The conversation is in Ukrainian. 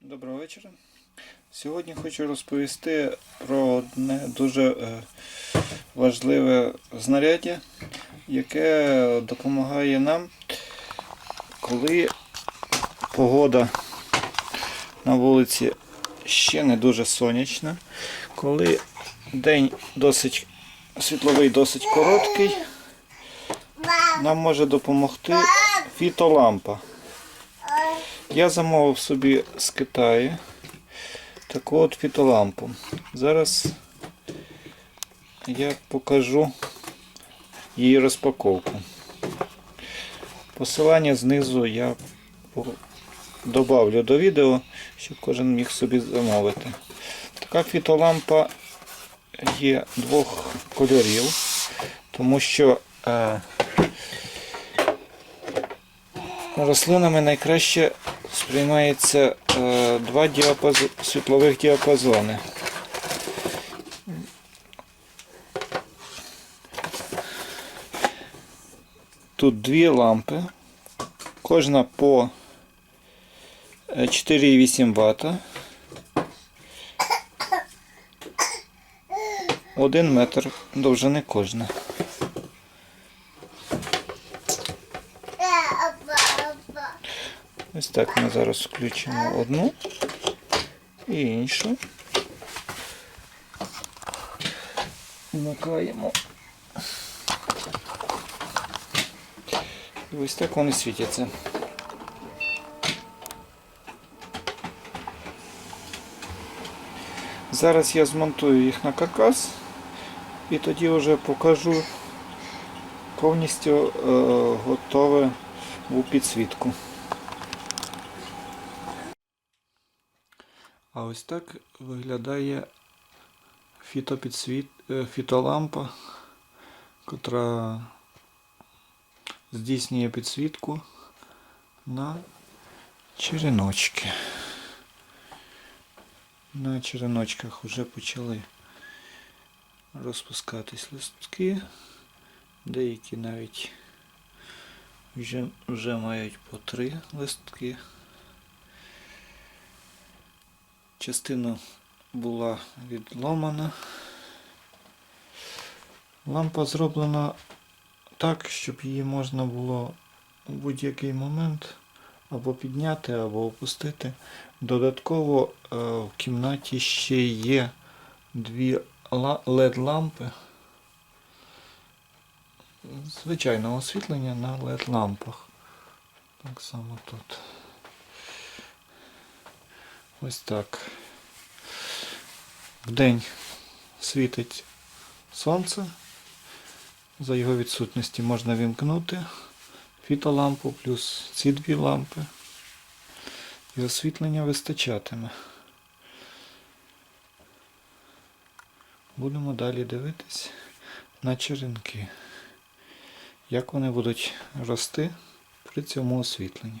Доброго вечора. Сьогодні хочу розповісти про одне дуже е, важливе знаряддя, яке допомагає нам, коли погода на вулиці ще не дуже сонячна, коли день досить світловий, досить короткий, нам може допомогти фітолампа. Я замовив собі з Китаю таку от фітолампу. Зараз я покажу її розпаковку. Посилання знизу я добавлю до відео, щоб кожен міг собі замовити. Така фітолампа є двох кольорів, тому що е, рослинами найкраще сприймається е, два діапаз... світлових діапазони. Тут дві лампи, кожна по е, 4,8 Вт. Один метр довжини кожна. Ось так ми зараз включимо одну і іншу. Вмикаємо. І ось так вони світяться. Зараз я змонтую їх на каркас і тоді вже покажу повністю е, готове у підсвітку. Ось так виглядає фітопідсвіт... е, фітолампа, котра здійснює підсвітку на череночки. На череночках вже почали розпускатись листки, деякі навіть вже, вже мають по три листки. Частина була відломана. Лампа зроблена так, щоб її можна було у будь-який момент або підняти, або опустити. Додатково е, в кімнаті ще є дві LED-лампи. Звичайного освітлення на LED-лампах. Так само тут. Ось так. Вдень світить сонце. За його відсутності можна вімкнути фітолампу плюс ці дві лампи. І освітлення вистачатиме. Будемо далі дивитись на черенки. Як вони будуть рости при цьому освітленні.